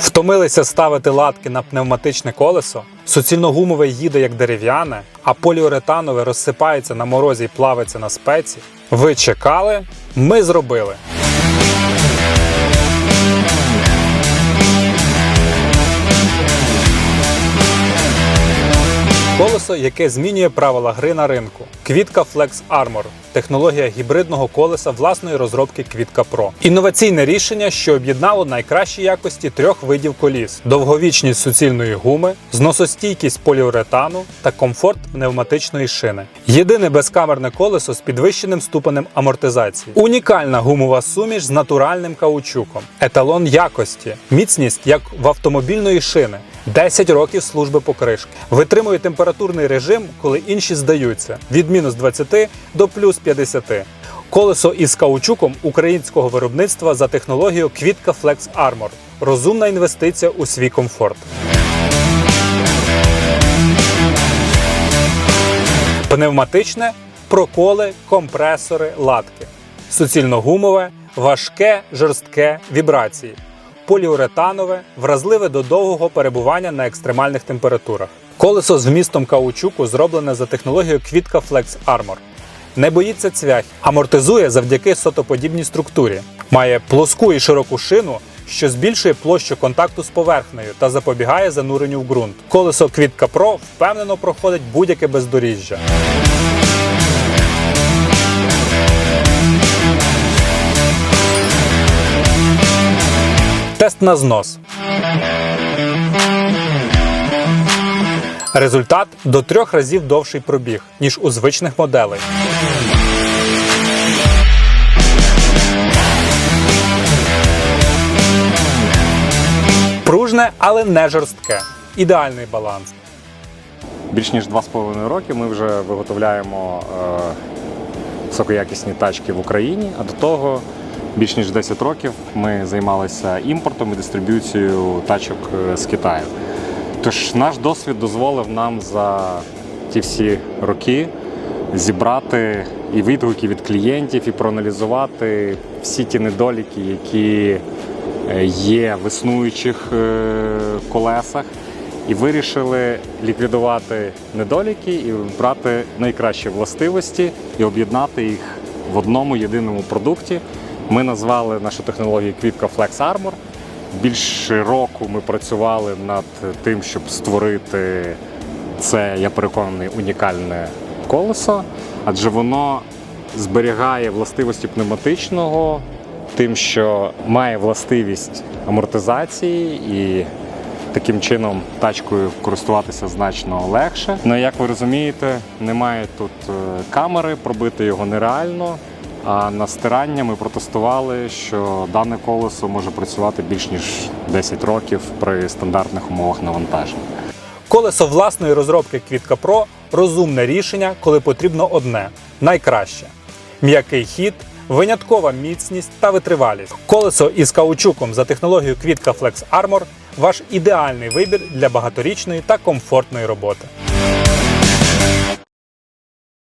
Втомилися ставити латки на пневматичне колесо, суцільногумове їде як дерев'яне, а поліуретанове розсипається на морозі і плавиться на спеці. Ви чекали, ми зробили. Колесо, яке змінює правила гри на ринку. Квітка Flex Armor – технологія гібридного колеса власної розробки Квітка Pro. Інноваційне рішення, що об'єднало найкращі якості трьох видів коліс: довговічність суцільної гуми, зносостійкість поліуретану та комфорт пневматичної шини. Єдине безкамерне колесо з підвищеним ступенем амортизації. Унікальна гумова суміш з натуральним каучуком, еталон якості, міцність як в автомобільної шини. 10 років служби покришки. Витримує температурний режим, коли інші здаються від мінус 20 до плюс 50. Колесо із каучуком українського виробництва за технологією Квітка Flex Armor. Розумна інвестиція у свій комфорт. Пневматичне проколи, компресори, латки. Суцільногумове, важке, жорстке вібрації. Поліуретанове, вразливе до довгого перебування на екстремальних температурах. Колесо з вмістом каучуку зроблене за технологією Квітка Flex Armor. Не боїться цвях, амортизує завдяки сотоподібній структурі. Має плоску і широку шину, що збільшує площу контакту з поверхнею та запобігає зануренню в ґрунт. Колесо Квітка Pro впевнено проходить будь-яке бездоріжжя. Тест на знос. Результат до трьох разів довший пробіг, ніж у звичних моделей. Пружне, але не жорстке. Ідеальний баланс. Більш ніж 2,5 роки ми вже виготовляємо е, високоякісні тачки в Україні, а до того більш ніж 10 років ми займалися імпортом і дистриб'юцією тачок е, з Китаю. Тож наш досвід дозволив нам за ті всі роки зібрати і відгуки від клієнтів, і проаналізувати всі ті недоліки, які е, є в існуючих е, колесах, і вирішили ліквідувати недоліки і брати найкращі властивості і об'єднати їх в одному єдиному продукті. Ми назвали нашу технологію Квітка Flex Armor. Більше року ми працювали над тим, щоб створити це, я переконаний, унікальне колесо, адже воно зберігає властивості пневматичного, тим, що має властивість амортизації і таким чином тачкою користуватися значно легше. Ну як ви розумієте, немає тут е, камери, пробити його нереально. А на стирання ми протестували, що дане колесо може працювати більш ніж 10 років при стандартних умовах навантаження. Колесо власної розробки Квітка Pro розумне рішення, коли потрібно одне найкраще: м'який хід, виняткова міцність та витривалість. Колесо із каучуком за технологією Квітка Flex Armor ваш ідеальний вибір для багаторічної та комфортної роботи.